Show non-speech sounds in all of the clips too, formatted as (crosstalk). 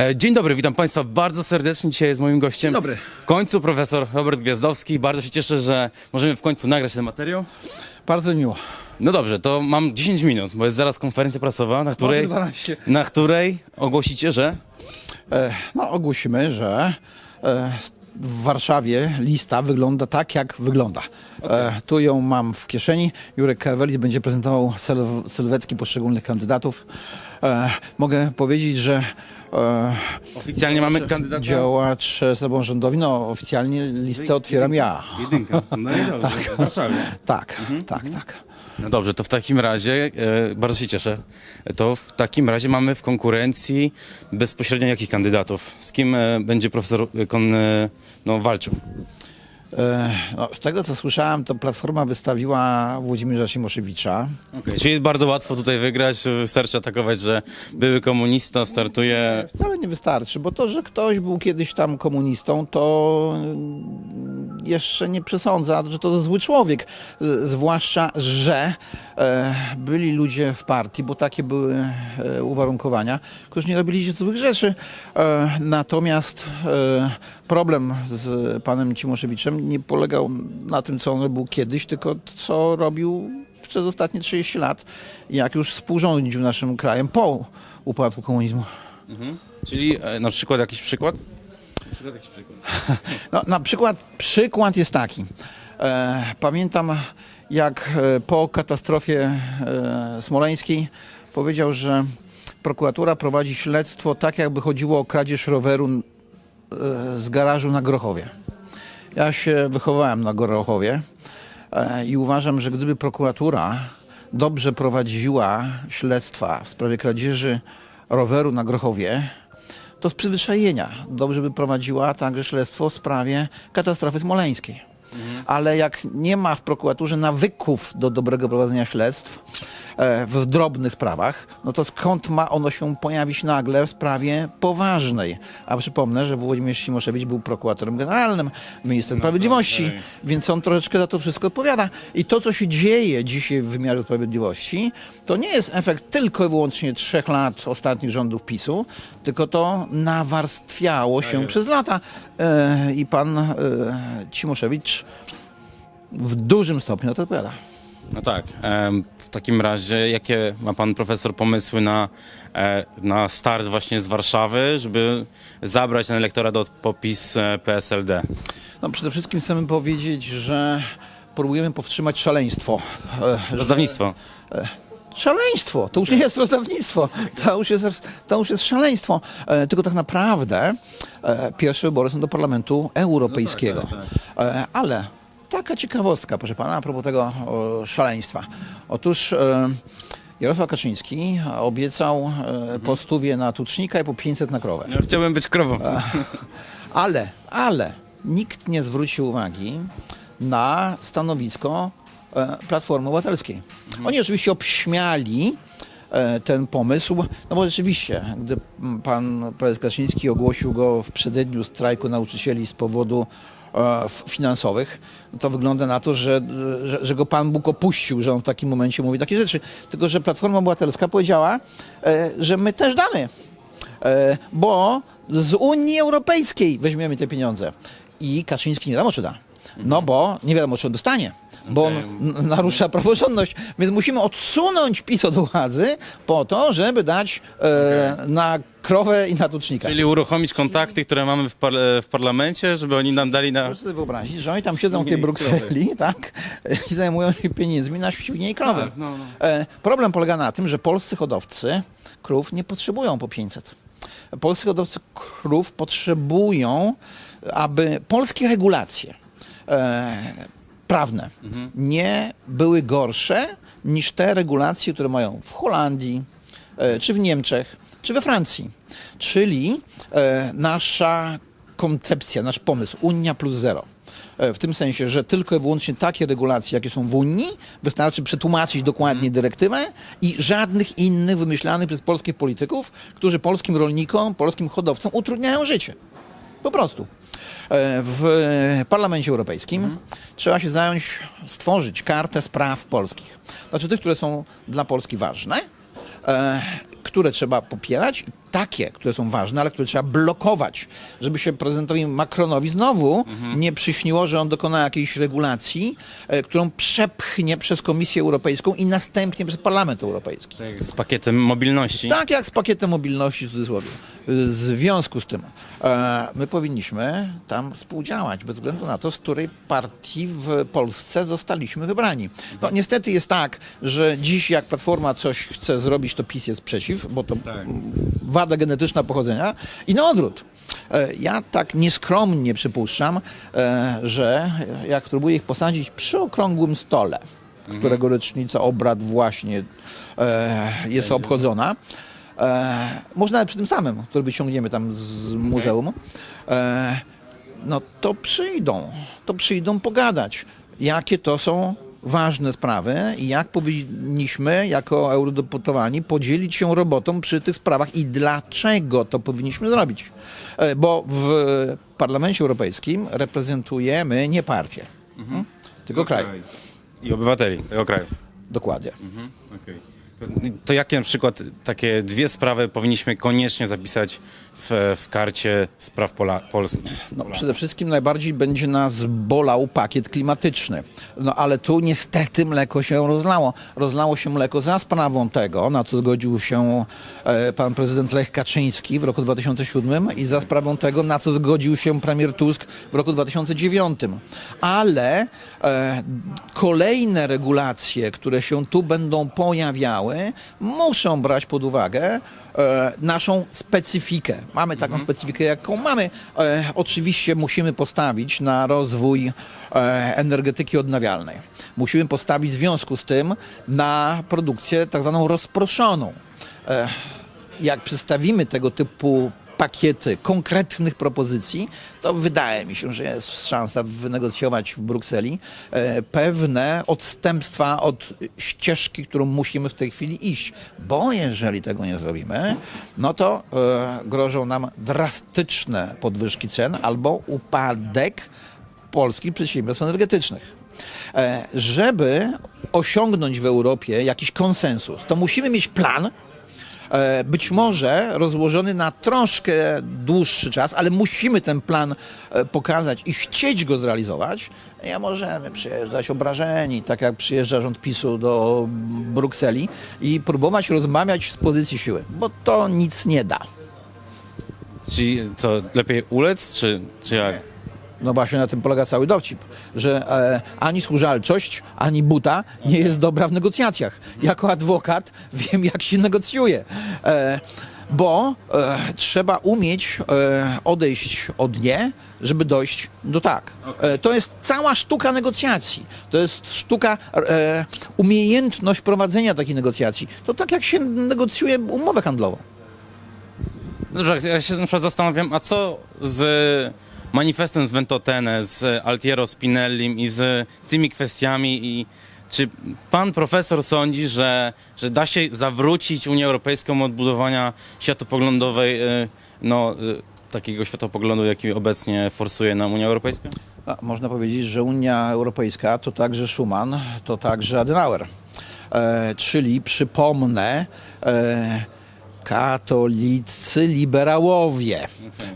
E, Dzień dobry, witam Państwa bardzo serdecznie. Dzisiaj jest moim gościem. Dzień dobry. W końcu profesor Robert Gwiazdowski. Bardzo się cieszę, że możemy w końcu nagrać ten materiał. Bardzo miło. No dobrze, to mam 10 minut, bo jest zaraz konferencja prasowa, na której, 12. na której ogłosicie, że E, no, ogłosimy, że e, w Warszawie lista wygląda tak, jak wygląda. E, tu ją mam w kieszeni. Jurek Karwelis będzie prezentował syl- sylwetki poszczególnych kandydatów. E, mogę powiedzieć, że oficjalnie mamy kandydata. działacz samorządowi, no oficjalnie listę otwieram ja. Jedynka. No i dobrze, w Warszawie. Tak, tak, tak. No dobrze, to w takim razie, e, bardzo się cieszę, to w takim razie mamy w konkurencji bezpośrednio jakich kandydatów? Z kim e, będzie profesor e, kon, e, no, walczył? E, no, z tego co słyszałem, to Platforma wystawiła Włodzimierza Cimoszewicza. Okay. Czyli bardzo łatwo tutaj wygrać, wystarczy atakować, że były komunista startuje. Wcale nie wystarczy, bo to, że ktoś był kiedyś tam komunistą, to mm, jeszcze nie przesądza, że to zły człowiek. Zwłaszcza, że e, byli ludzie w partii, bo takie były e, uwarunkowania, którzy nie robili złych rzeczy. Natomiast problem z panem Cimoszewiczem nie polegał na tym, co on robił kiedyś, tylko co robił przez ostatnie 30 lat, jak już współrządził naszym krajem po upadku komunizmu. Czyli e, na przykład jakiś przykład? Na przykład jakiś przykład. (laughs) No, na przykład przykład jest taki. E, pamiętam, jak e, po katastrofie e, smoleńskiej powiedział, że prokuratura prowadzi śledztwo tak, jakby chodziło o kradzież roweru z garażu na Grochowie. Ja się wychowałem na Grochowie e, i uważam, że gdyby prokuratura dobrze prowadziła śledztwa w sprawie kradzieży roweru na Grochowie, to z przyzwyczajenia dobrze by prowadziła także śledztwo w sprawie katastrofy smoleńskiej. Ale jak nie ma w prokuraturze nawyków do dobrego prowadzenia śledztw w drobnych sprawach, no to skąd ma ono się pojawić nagle w sprawie poważnej? A przypomnę, że Włodzimierz Cimoszewicz był prokuratorem generalnym, ministrem sprawiedliwości, okej. więc on troszeczkę za to wszystko odpowiada. I to, co się dzieje dzisiaj w wymiarze sprawiedliwości, to nie jest efekt tylko i wyłącznie trzech lat ostatnich rządów PiSu, tylko to nawarstwiało się przez lata. E, I pan e, Cimoszewicz w dużym stopniu odpowiada. No tak. Takim razie, jakie ma pan profesor pomysły na, e, na start właśnie z Warszawy, żeby zabrać ten elektorat od popis e, PSLD? No, przede wszystkim chcemy powiedzieć, że próbujemy powstrzymać szaleństwo. E, że- Rozdawnictwo. Szaleństwo! To już nie jest rozdawnictwo, to już jest, to już jest szaleństwo. E, tylko tak naprawdę e, pierwsze wybory są do Parlamentu Europejskiego. E, ale taka ciekawostka, proszę pana, a propos tego o, szaleństwa. Otóż e, Jarosław Kaczyński obiecał e, po stówie na tucznika i po 500 na krowę. Ja chciałbym być krową. Ale, ale nikt nie zwrócił uwagi na stanowisko e, Platformy Obywatelskiej. Oni oczywiście obśmiali e, ten pomysł, no bo rzeczywiście, gdy pan prezes Kaczyński ogłosił go w przededniu strajku nauczycieli z powodu finansowych, no to wygląda na to, że, że, że go Pan Bóg opuścił, że on w takim momencie mówi takie rzeczy. Tylko, że Platforma Obywatelska powiedziała, e, że my też damy. E, bo z Unii Europejskiej weźmiemy te pieniądze. I Kaczyński nie wiadomo, czy da. No bo nie wiadomo, czy on dostanie. Bo on narusza praworządność. Więc musimy odsunąć PiS od władzy po to, żeby dać e, na krowę i na tucznika. Czyli uruchomić kontakty, które mamy w, par w parlamencie, żeby oni nam dali na... Proszę sobie wyobrazić, że oni tam siedzą w tej Brukseli, (laughs) tak, i zajmują się pieniędzmi na świnie i krowy. Tak, no, no. E, problem polega na tym, że polscy hodowcy krów nie potrzebują po 500. Polscy hodowcy krów potrzebują, aby polskie regulacje e, prawne nie były gorsze niż te regulacje, które mają w Holandii, e, czy w Niemczech, czy we Francji. Czyli e, nasza koncepcja, nasz pomysł Unia plus zero. E, W tym sensie, że tylko i wyłącznie takie regulacje, jakie są w Unii, wystarczy przetłumaczyć dokładnie dyrektywę i żadnych innych wymyślanych przez polskich polityków, którzy polskim rolnikom, polskim hodowcom utrudniają życie. Po prostu. E, W Parlamencie Europejskim trzeba się zająć, stworzyć kartę spraw polskich. Znaczy tych, które są dla Polski ważne, e, które trzeba popierać, takie, które są ważne, ale które trzeba blokować, żeby się prezydentowi Macronowi znowu nie przyśniło, że on dokona jakiejś regulacji, e, którą przepchnie przez Komisję Europejską i następnie przez Parlament Europejski. Tak, z pakietem mobilności. Tak jak z pakietem mobilności w cudzysłowie. W związku z tym e, my powinniśmy tam współdziałać, bez względu na to, z której partii w Polsce zostaliśmy wybrani. No niestety jest tak, że dziś jak Platforma coś chce zrobić, to PiS jest przeciw, bo to Tak. Wada genetyczna pochodzenia i na odwrót. E, Ja tak nieskromnie przypuszczam, e, że jak spróbuję ich posadzić przy okrągłym stole, którego rocznica obrad właśnie e, jest obchodzona, może nawet przy tym samym, który wyciągniemy tam z muzeum, no to przyjdą, to przyjdą pogadać, jakie to są ważne sprawy i jak powinniśmy jako eurodeputowani podzielić się robotą przy tych sprawach i dlaczego to powinniśmy zrobić. E, Bo w Parlamencie Europejskim reprezentujemy nie partię, mhm. tylko kraj. I obywateli tego kraju. Dokładnie. Okej. To jakie na przykład takie dwie sprawy powinniśmy koniecznie zapisać w, w karcie spraw Pola, Polski? No, przede wszystkim najbardziej będzie nas bolał pakiet klimatyczny. No ale tu niestety mleko się rozlało. Rozlało się mleko za sprawą tego, na co zgodził się e, pan prezydent Lech Kaczyński w roku 2007 i za sprawą tego, na co zgodził się premier Tusk w roku 2009. Ale e, kolejne regulacje, które się tu będą pojawiały, muszą brać pod uwagę e, naszą specyfikę. Mamy taką specyfikę, jaką mamy. E, oczywiście musimy postawić na rozwój e, energetyki odnawialnej. Musimy postawić w związku z tym na produkcję tak zwaną rozproszoną. E, jak przedstawimy tego typu pakiety konkretnych propozycji, to wydaje mi się, że jest szansa wynegocjować w Brukseli e, pewne odstępstwa od ścieżki, którą musimy w tej chwili iść. Bo jeżeli tego nie zrobimy, no to e, grożą nam drastyczne podwyżki cen albo upadek polskich przedsiębiorstw energetycznych. E, Żeby osiągnąć w Europie jakiś konsensus, to musimy mieć plan, być może rozłożony na troszkę dłuższy czas, ale musimy ten plan e, pokazać i chcieć go zrealizować. Nie możemy przyjeżdżać obrażeni, tak jak przyjeżdża rząd PiSu do Brukseli i próbować rozmawiać z pozycji siły, bo to nic nie da. Czyli co, lepiej ulec, czy, czy jak? No właśnie na tym polega cały dowcip, że e, ani służalczość, ani buta nie jest dobra w negocjacjach. Jako adwokat wiem, jak się negocjuje. E, bo e, trzeba umieć e, odejść od nie, żeby dojść do tak. E, to jest cała sztuka negocjacji. To jest sztuka, e, umiejętność prowadzenia takiej negocjacji. To tak jak się negocjuje umowę handlową. Dobrze, ja się na przykład zastanawiam, a co z manifestem z Ventotene, z Altiero Spinellim i z tymi kwestiami i czy pan profesor sądzi, że, że da się zawrócić Unię Europejską od budowania światopoglądowej, y, no, y, takiego światopoglądu, jaki obecnie forsuje nam Unia Europejska? A, można powiedzieć, że Unia Europejska to także Schuman, to także Adenauer. E, czyli przypomnę, e, katolicy liberałowie.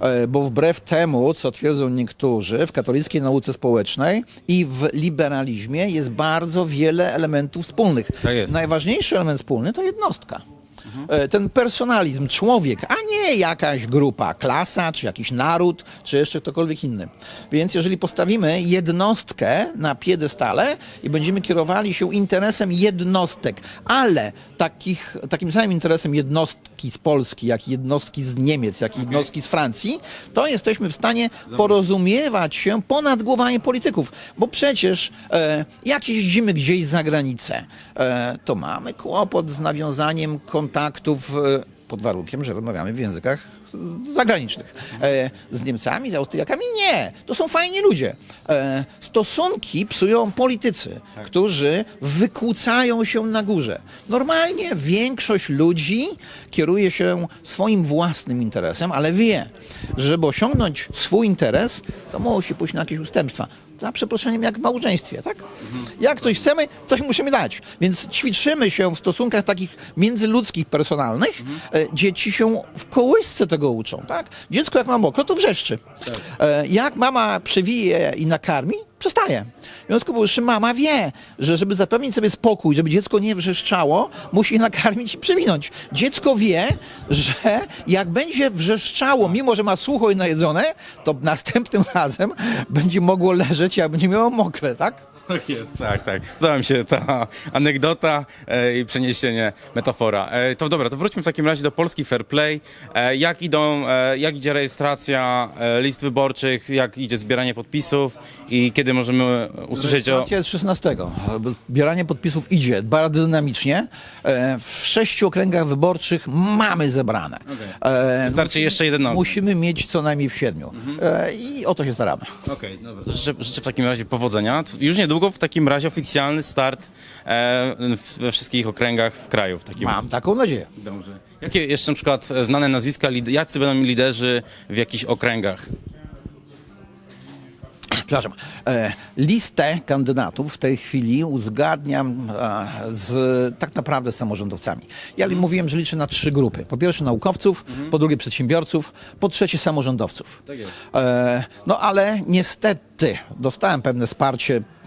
E, bo wbrew temu, co twierdzą niektórzy, w katolickiej nauce społecznej i w liberalizmie jest bardzo wiele elementów wspólnych. Tak. Najważniejszy element wspólny to jednostka. E, Ten personalizm, człowiek, a nie jakaś grupa, klasa, czy jakiś naród, czy jeszcze ktokolwiek inny. Więc jeżeli postawimy jednostkę na piedestale i będziemy kierowali się interesem jednostek, ale takich, takim samym interesem jednostki z Polski, jak i jednostki z Niemiec, jak i jednostki z Francji, to jesteśmy w stanie porozumiewać się ponad głowami polityków. Bo przecież e, jak jeździmy gdzieś za granicę, e, to mamy kłopot z nawiązaniem kontaktów e, pod warunkiem, że rozmawiamy w językach zagranicznych. E, z Niemcami, z Austriakami nie. To są fajni ludzie. E, stosunki psują politycy, którzy wykłócają się na górze. Normalnie większość ludzi kieruje się swoim własnym interesem, ale wie, że żeby osiągnąć swój interes, to musi pójść na jakieś ustępstwa. Za przeproszeniem jak w małżeństwie, tak? Jak coś chcemy, coś musimy dać. Więc ćwiczymy się w stosunkach takich międzyludzkich, personalnych. E, Dzieci się w kołysce tego uczą, tak? Dziecko jak ma mokro, to wrzeszczy. E, Jak mama przewije i nakarmi, przestaje. W związku z powyższym mama wie, że żeby zapewnić sobie spokój, żeby dziecko nie wrzeszczało, musi je nakarmić i przewinąć. Dziecko wie, że jak będzie wrzeszczało, mimo że ma sucho i najedzone, to następnym (laughs) razem będzie mogło leżeć, jak będzie miało mokre, tak? Tak (laughs) jest. Tak, tak. Podoba mi się ta anegdota e, i przeniesienie metafora. E, to dobra, to wróćmy w takim razie do Polski Fair Play. E, jak idą, e, jak idzie rejestracja e, list wyborczych, jak idzie zbieranie podpisów i kiedy możemy usłyszeć o... Rejestracja jest 16. Zbieranie podpisów idzie bardzo dynamicznie. E, W sześciu okręgach wyborczych mamy zebrane. E, Wystarczy jeszcze jeden nowy. Musimy mieć co najmniej w siedmiu. E, I o to się staramy. Okej, dobra. Życzę, życzę w takim razie powodzenia. Już niedługo w takim razie oficjalny start e, w- we wszystkich okręgach w kraju. W takim Mam taką nadzieję. Dobrze. Jakie jeszcze na przykład e, znane nazwiska, lid- jacy będą liderzy w jakichś okręgach? Przepraszam. E, listę kandydatów w tej chwili uzgadniam e, z tak naprawdę z samorządowcami. Ja mówiłem, że liczę na trzy grupy. Po pierwsze naukowców, po drugie przedsiębiorców, po trzecie samorządowców. Tak jest. E, no ale niestety dostałem pewne wsparcie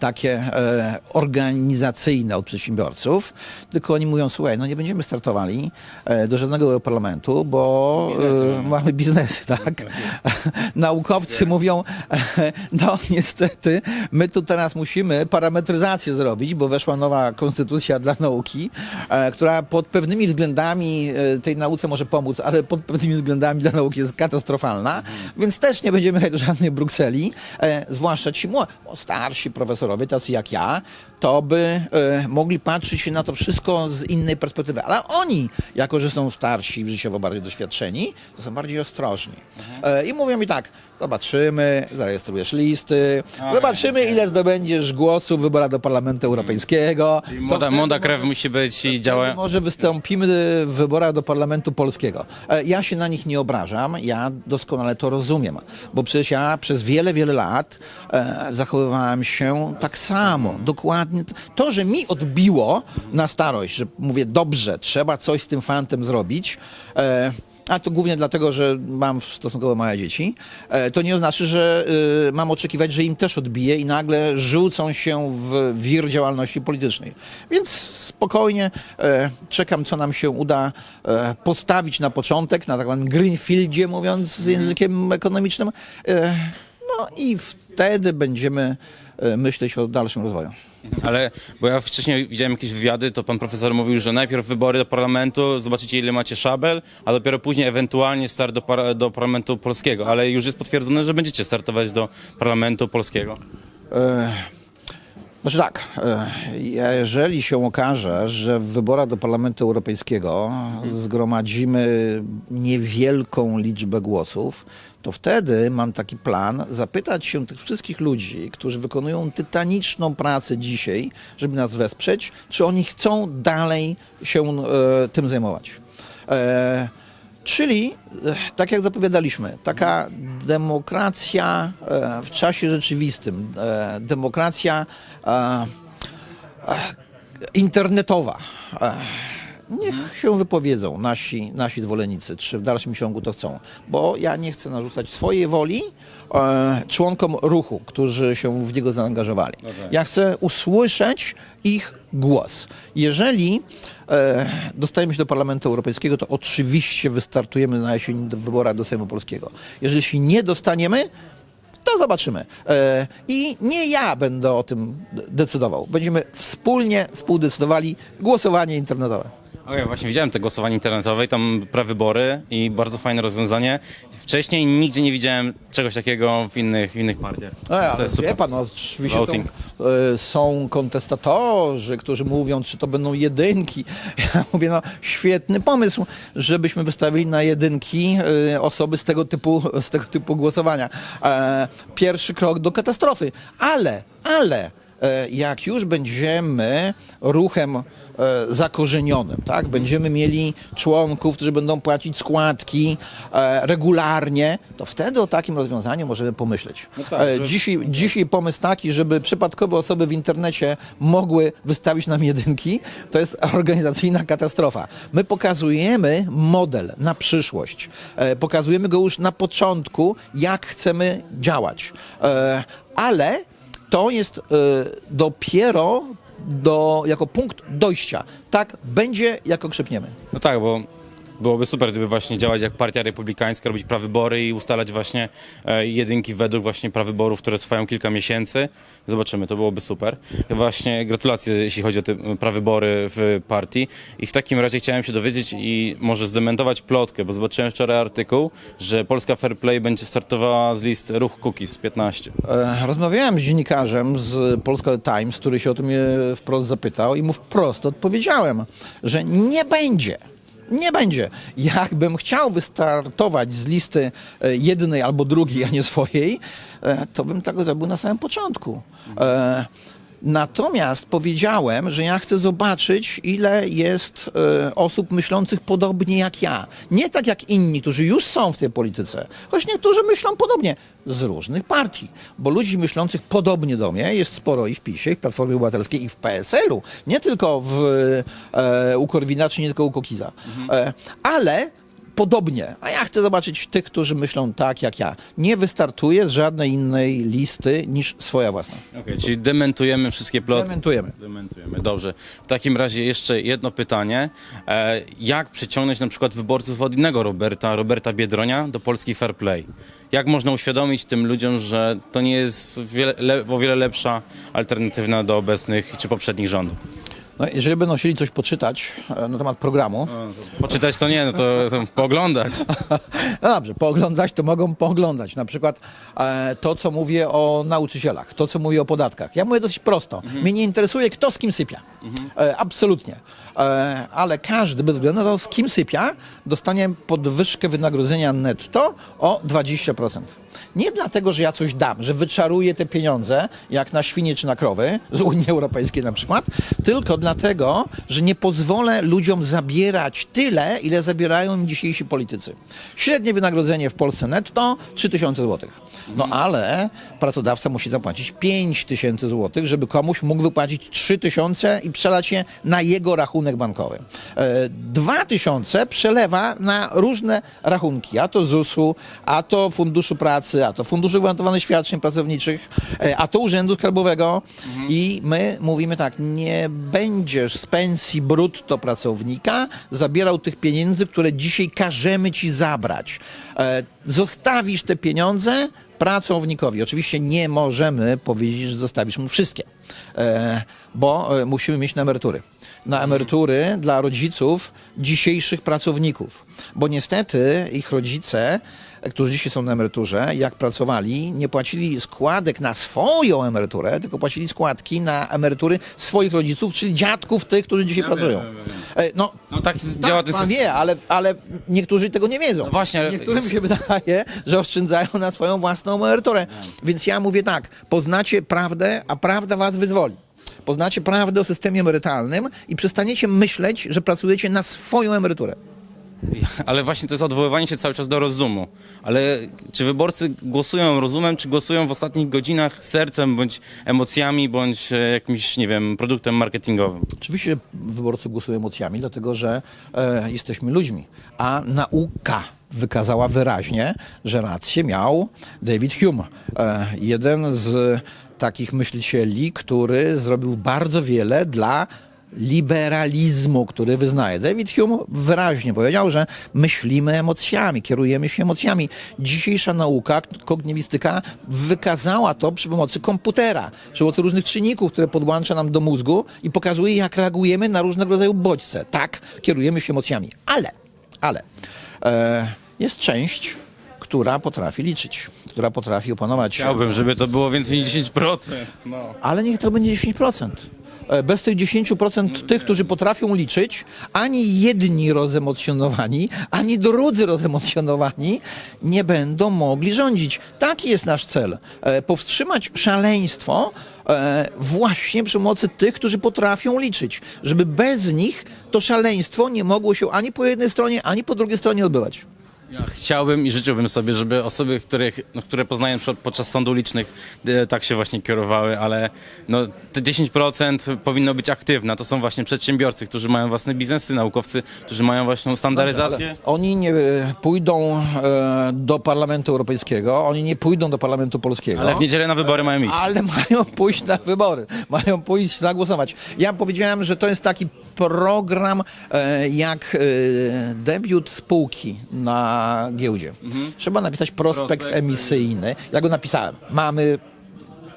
takie e, organizacyjne od przedsiębiorców, tylko oni mówią, słuchaj, no nie będziemy startowali e, do żadnego Europarlamentu, bo e, mamy biznesy, (laughs) tak? Naukowcy mówią, e, no niestety, my tu teraz musimy parametryzację zrobić, bo weszła nowa konstytucja dla nauki, która pod pewnymi względami tej nauce może pomóc, ale pod pewnymi względami dla nauki jest katastrofalna, więc też nie będziemy jechać (laughs) do żadnej Brukseli, zwłaszcza ci mło- o, starsi profesorowie, tacy jak ja, to by e, mogli patrzeć na to wszystko z innej perspektywy. Ale oni, jako że są starsi, życiowo bardziej doświadczeni, to są bardziej ostrożni. E, I mówią mi tak, zobaczymy, zarejestrujesz listy, zobaczymy ile zdobędziesz głosów w wyborach do Parlamentu Europejskiego. To Młoda, młoda krew musi być i działa... Może wystąpimy w wyborach do Parlamentu Polskiego. E, Ja się na nich nie obrażam, ja doskonale to rozumiem, bo przecież ja przez wiele, wiele lat e, zachowywałem się tak samo, dokładnie. To, że mi odbiło na starość, że mówię, dobrze, trzeba coś z tym fantem zrobić, e, a to głównie dlatego, że mam stosunkowo małe dzieci, e, to nie oznacza, że y, mam oczekiwać, że im też odbije i nagle rzucą się w wir działalności politycznej. Więc spokojnie e, czekam, co nam się uda e, postawić na początek, na tak zwanym greenfieldzie, mówiąc językiem ekonomicznym. E, no i wtedy będziemy e, myśleć o dalszym rozwoju. Ale, bo ja wcześniej widziałem jakieś wywiady, to pan profesor mówił, że najpierw wybory do parlamentu, zobaczycie ile macie szabel, a dopiero później ewentualnie start do, do parlamentu polskiego. Ale już jest potwierdzone, że będziecie startować do parlamentu polskiego. E, Znaczy tak, e, jeżeli się okaże, że w wyborach do Parlamentu Europejskiego zgromadzimy niewielką liczbę głosów, to wtedy mam taki plan zapytać się tych wszystkich ludzi, którzy wykonują tytaniczną pracę dzisiaj, żeby nas wesprzeć, czy oni chcą dalej się e, tym zajmować. E, Czyli, e, tak jak zapowiadaliśmy, taka demokracja e, w czasie rzeczywistym, e, demokracja internetowa. Niech się wypowiedzą nasi, nasi zwolennicy, czy w dalszym ciągu to chcą, bo ja nie chcę narzucać swojej woli e, członkom ruchu, którzy się w niego zaangażowali. Ja chcę usłyszeć ich głos. Jeżeli e, dostajemy się do Parlamentu Europejskiego, to oczywiście wystartujemy na jesień w wyborach do Sejmu Polskiego. Jeżeli się nie dostaniemy, to zobaczymy. E, I nie ja będę o tym decydował. Będziemy wspólnie współdecydowali głosowanie internetowe. Okej, właśnie widziałem te głosowanie internetowe i tam prawybory i bardzo fajne rozwiązanie. Wcześniej nigdzie nie widziałem czegoś takiego w innych, w innych partiach. No, ja, to jest super. wie pan, no, oczywiście są, Voting. e, są kontestatorzy, którzy mówią, czy to będą jedynki. (laughs) Ja mówię, no świetny pomysł, żebyśmy wystawili na jedynki e, osoby z tego typu, z tego typu głosowania. E, Pierwszy krok do katastrofy. Ale, ale jak już będziemy ruchem e, zakorzenionym, tak? Będziemy mieli członków, którzy będą płacić składki e, regularnie, to wtedy o takim rozwiązaniu możemy pomyśleć. No tak, E, że- Dzisiaj, dzisiaj pomysł taki, żeby przypadkowe osoby w internecie mogły wystawić nam jedynki, to jest organizacyjna katastrofa. My pokazujemy model na przyszłość. E, Pokazujemy go już na początku, jak chcemy działać. E, Ale to jest e, dopiero do, jako punkt dojścia. Tak będzie, jak okrzepniemy. No tak, bo byłoby super, gdyby właśnie działać jak partia republikańska, robić prawybory i ustalać właśnie e, jedynki według właśnie prawyborów, które trwają kilka miesięcy. Zobaczymy, to byłoby super. Właśnie gratulacje, jeśli chodzi o te prawybory w partii. I w takim razie chciałem się dowiedzieć i może zdementować plotkę, bo zobaczyłem wczoraj artykuł, że Polska Fair Play będzie startowała z list Ruch Cookies 15. E, Rozmawiałem z dziennikarzem z Polska Times, który się o tym e, wprost zapytał i mu wprost odpowiedziałem, że nie będzie. Nie będzie. Jakbym chciał wystartować z listy e, jednej albo drugiej, a nie swojej, e, to bym tego zrobił na samym początku. Natomiast powiedziałem, że ja chcę zobaczyć, ile jest e, osób myślących podobnie jak ja. Nie tak jak inni, którzy już są w tej polityce, choć niektórzy myślą podobnie z różnych partii. Bo ludzi myślących podobnie do mnie jest sporo i w PiSie, i w Platformie Obywatelskiej, i w PSL-u. Nie tylko w, e, u Korwina, czy nie tylko u Kokiza. E, ale podobnie. A ja chcę zobaczyć tych, którzy myślą tak jak ja. Nie wystartuję z żadnej innej listy niż swoja własna. Okay, czyli dementujemy wszystkie plotki. Dementujemy. Dementujemy, dobrze. W takim razie jeszcze jedno pytanie. E, jak przyciągnąć na przykład wyborców od innego Roberta, Roberta Biedronia do Polski Fair Play? Jak można uświadomić tym ludziom, że to nie jest wiele, le, o wiele lepsza alternatywa do obecnych czy poprzednich rządów? No, jeżeli będą chcieli coś poczytać e, na temat programu, Poczytać to nie, no to, to pooglądać. (laughs) no dobrze, pooglądać to mogą pooglądać. Na przykład e, to, co mówię o nauczycielach, to, co mówię o podatkach. Ja mówię dosyć prosto. Mnie nie interesuje, kto z kim sypia. E, absolutnie. E, ale każdy, bez względu na to, z kim sypia, dostanie podwyżkę wynagrodzenia netto o 20%. Nie dlatego, że ja coś dam, że wyczaruję te pieniądze, jak na świnie czy na krowy, z Unii Europejskiej na przykład, tylko dlatego, że nie pozwolę ludziom zabierać tyle, ile zabierają im dzisiejsi politycy. Średnie wynagrodzenie w Polsce netto 3000 zł. No ale pracodawca musi zapłacić 5000 zł, żeby komuś mógł wypłacić 3000 i przelać je na jego rachunek bankowy. E, 2000 przelewa na różne rachunki, a to ZUS-u, a to Funduszu Pracy, a to Funduszu Gwarantowanych Świadczeń Pracowniczych, e, a to Urzędu Skarbowego i my mówimy tak, nie będziesz z pensji brutto pracownika zabierał tych pieniędzy, które dzisiaj każemy ci zabrać. E, Zostawisz te pieniądze pracownikowi. Oczywiście nie możemy powiedzieć, że zostawisz mu wszystkie, bo e, musimy mieć na emerytury. Na emerytury dla rodziców dzisiejszych pracowników, bo niestety ich rodzice, e, którzy dzisiaj są na emeryturze, jak pracowali, nie płacili składek na swoją emeryturę, tylko płacili składki na emerytury swoich rodziców, czyli dziadków tych, którzy dzisiaj pracują. wiem, wiem, wiem. E, No, No tak działa tak, ten pan wie, ale, ale niektórzy tego nie wiedzą. No właśnie, ale- Niektórym się wydaje, że oszczędzają na swoją własną emeryturę. Więc ja mówię tak, poznacie prawdę, a prawda was wyzwoli. Poznacie prawdę o systemie emerytalnym i przestaniecie myśleć, że pracujecie na swoją emeryturę. (laughs) Ale właśnie to jest odwoływanie się cały czas do rozumu. Ale czy wyborcy głosują rozumem, czy głosują w ostatnich godzinach sercem, bądź emocjami, bądź e, jakimś, nie wiem, produktem marketingowym? Oczywiście wyborcy głosują emocjami, dlatego że e, jesteśmy ludźmi, a nauka wykazała wyraźnie, że rację miał David Hume, e, jeden z takich myślicieli, który zrobił bardzo wiele dla liberalizmu, który wyznaje. David Hume wyraźnie powiedział, że myślimy emocjami, kierujemy się emocjami. Dzisiejsza nauka, kognitywistyka wykazała to przy pomocy komputera, przy pomocy różnych czynników, które podłącza nam do mózgu i pokazuje, jak reagujemy na różnego rodzaju bodźce. Tak, kierujemy się emocjami. Ale, ale e, jest część, która potrafi liczyć, która potrafi opanować Chciałbym, żeby to było więcej niż 10%. No. ale niech to będzie 10%. E, Bez tych 10% tych, którzy potrafią liczyć, ani jedni rozemocjonowani, ani drudzy rozemocjonowani nie będą mogli rządzić. Taki jest nasz cel. E, Powstrzymać szaleństwo e, właśnie przy pomocy tych, którzy potrafią liczyć. Żeby bez nich to szaleństwo nie mogło się ani po jednej stronie, ani po drugiej stronie odbywać. Ja chciałbym i życzyłbym sobie, żeby osoby, których, no, które poznaję na przykład podczas sądu licznych, e, tak się właśnie kierowały, ale no, te 10% powinno być aktywne. To są właśnie przedsiębiorcy, którzy mają własne biznesy, naukowcy, którzy mają własną standaryzację. Ale oni nie e, pójdą e, do Parlamentu Europejskiego, oni nie pójdą do Parlamentu Polskiego. Ale w niedzielę na wybory mają iść. Ale mają pójść na wybory, mają pójść zagłosować. Ja powiedziałem, że to jest taki program e, jak e, debiut spółki na giełdzie. Trzeba napisać prospekt, Prospekt emisyjny. Ja go napisałem. Mamy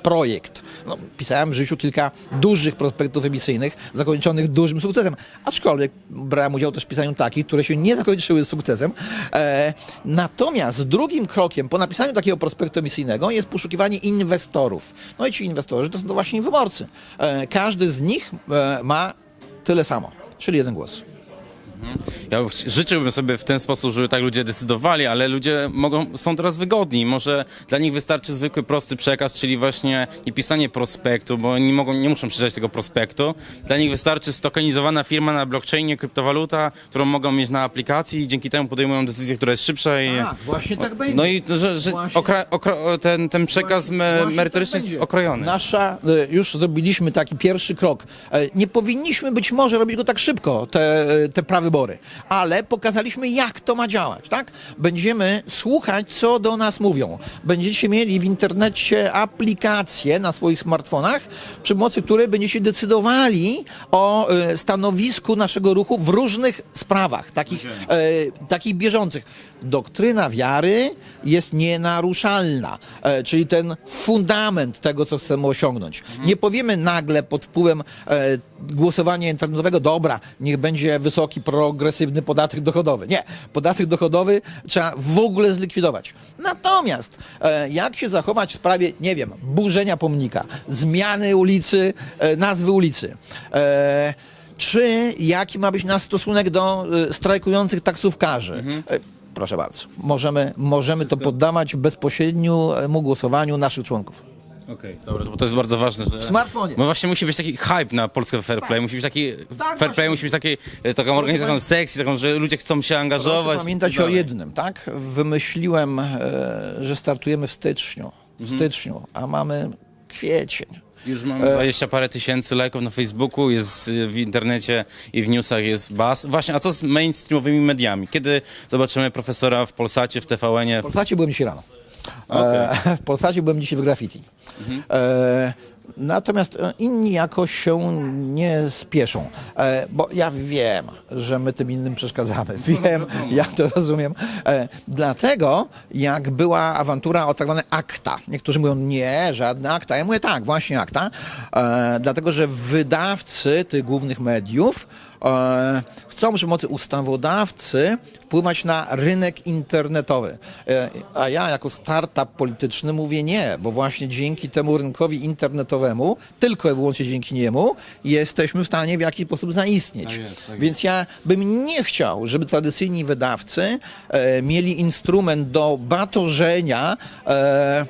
projekt. No, pisałem w życiu kilka dużych prospektów emisyjnych, zakończonych dużym sukcesem. Aczkolwiek brałem udział też w pisaniu takich, które się nie zakończyły sukcesem. E, natomiast drugim krokiem po napisaniu takiego prospektu emisyjnego jest poszukiwanie inwestorów. No i ci inwestorzy to są to właśnie wyborcy. E, każdy z nich e, ma tyle samo, czyli jeden głos. Ja ch- życzyłbym sobie w ten sposób, żeby tak ludzie decydowali, ale ludzie mogą, są teraz wygodni. Może dla nich wystarczy zwykły, prosty przekaz, czyli właśnie nie pisanie prospektu, bo oni mogą, nie muszą przeczytać tego prospektu. Dla nich wystarczy stokenizowana firma na blockchainie, kryptowaluta, którą mogą mieć na aplikacji i dzięki temu podejmują decyzję, która jest szybsza i... właśnie tak będzie. No i że, że Właśnie- okra, okro, ten, ten przekaz me, Właśnie merytoryczny tak jest okrojony. Nasza, e, już zrobiliśmy taki pierwszy krok. E, Nie powinniśmy być może robić go tak szybko, te, e, te prawybory, ale pokazaliśmy, jak to ma działać, tak? Będziemy słuchać, co do nas mówią. Będziecie mieli w internecie aplikacje na swoich smartfonach, przy pomocy której będziecie decydowali o e, stanowisku naszego ruchu w różnych sprawach, takich, e, takich bieżących. Doktryna wiary jest nienaruszalna, e, czyli ten fundament tego, co chcemy osiągnąć. Nie powiemy nagle pod wpływem e, głosowania internetowego, dobra, niech będzie wysoki, progresywny podatek dochodowy. Nie, podatek dochodowy trzeba w ogóle zlikwidować. Natomiast e, jak się zachować w sprawie, nie wiem, burzenia pomnika, zmiany ulicy, e, nazwy ulicy, e, czy jaki ma być nasz stosunek do strajkujących taksówkarzy? E, Proszę bardzo, możemy, możemy to poddawać bezpośredniemu głosowaniu naszych członków. Okej, dobra, bo to jest bardzo ważne, że... W smartfonie. Bo właśnie musi być taki hype na polskie fair play, musi być taki... fair właśnie. play musi być taki, e, taką organizacją sekcji, taką, że ludzie chcą się angażować. Proszę pamiętać tak o dalej. jednym, tak? Wymyśliłem, e, że startujemy w styczniu, w styczniu, a mamy kwiecień. Już mamy 20 parę tysięcy lajków na Facebooku, jest y, w internecie i w newsach jest baz. Właśnie, a co z mainstreamowymi mediami? Kiedy zobaczymy profesora w Polsacie, w TVN-ie? W Polsacie byłem dzisiaj rano. E, w Polsacie byłem dzisiaj w graffiti. E, natomiast e, inni jakoś się nie spieszą. E, bo ja wiem, że my tym innym przeszkadzamy. Wiem, ja to rozumiem. E, dlatego, jak była awantura o tak zwane akta. Niektórzy mówią, nie, żadne akta. Ja mówię, tak, właśnie akta. E, dlatego, że wydawcy tych głównych mediów e, chcą przy pomocy ustawodawcy wpływać na rynek internetowy. E, A ja jako startup polityczny mówię nie, bo właśnie dzięki temu rynkowi internetowemu, tylko i wyłącznie dzięki niemu, jesteśmy w stanie w jakiś sposób zaistnieć. Tak jest, tak Więc ja bym nie chciał, żeby tradycyjni wydawcy e, mieli instrument do batorzenia e,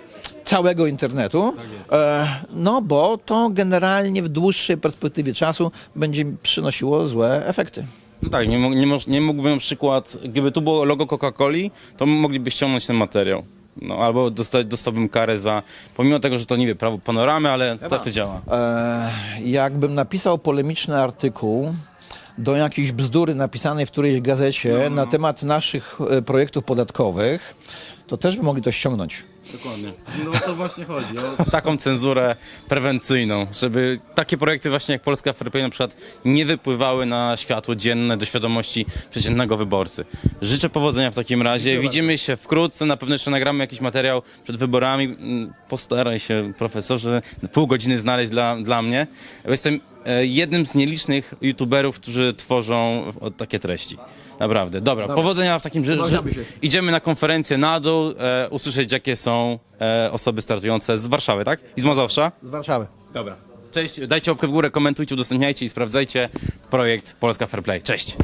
całego internetu, e, no bo to generalnie w dłuższej perspektywie czasu będzie przynosiło złe efekty. No tak, nie, mo- nie, moż- nie mógłbym na przykład, gdyby tu było logo Coca-Coli, to mogliby ściągnąć ten materiał. No, albo dostać, dostałbym karę za, pomimo tego, że to nie wie, prawo panoramy, ale tak to działa. E, jakbym napisał polemiczny artykuł do jakiejś bzdury napisanej w którejś gazecie na temat naszych e, projektów podatkowych, to też by mogli to ściągnąć. Dokładnie. No o to właśnie chodzi. O (laughs) taką cenzurę prewencyjną, żeby takie projekty właśnie jak Polska Fair Play na przykład nie wypływały na światło dzienne do świadomości przeciętnego wyborcy. Życzę powodzenia w takim razie. Widzimy się wkrótce, na pewno jeszcze nagramy jakiś materiał przed wyborami. Mm, Postaraj się, profesorze, pół godziny znaleźć dla, dla mnie. Jestem e, jednym z nielicznych youtuberów, którzy tworzą o, takie treści. Naprawdę. Dobra, powodzenia w takim, że, że Umawiamy się. idziemy na konferencję na dół, e, usłyszeć jakie są e, osoby startujące z Warszawy, tak? I z Mazowsza? Z Warszawy. Dobra. Cześć, dajcie łapkę w górę, komentujcie, udostępniajcie i sprawdzajcie projekt Polska Fair Play. Cześć!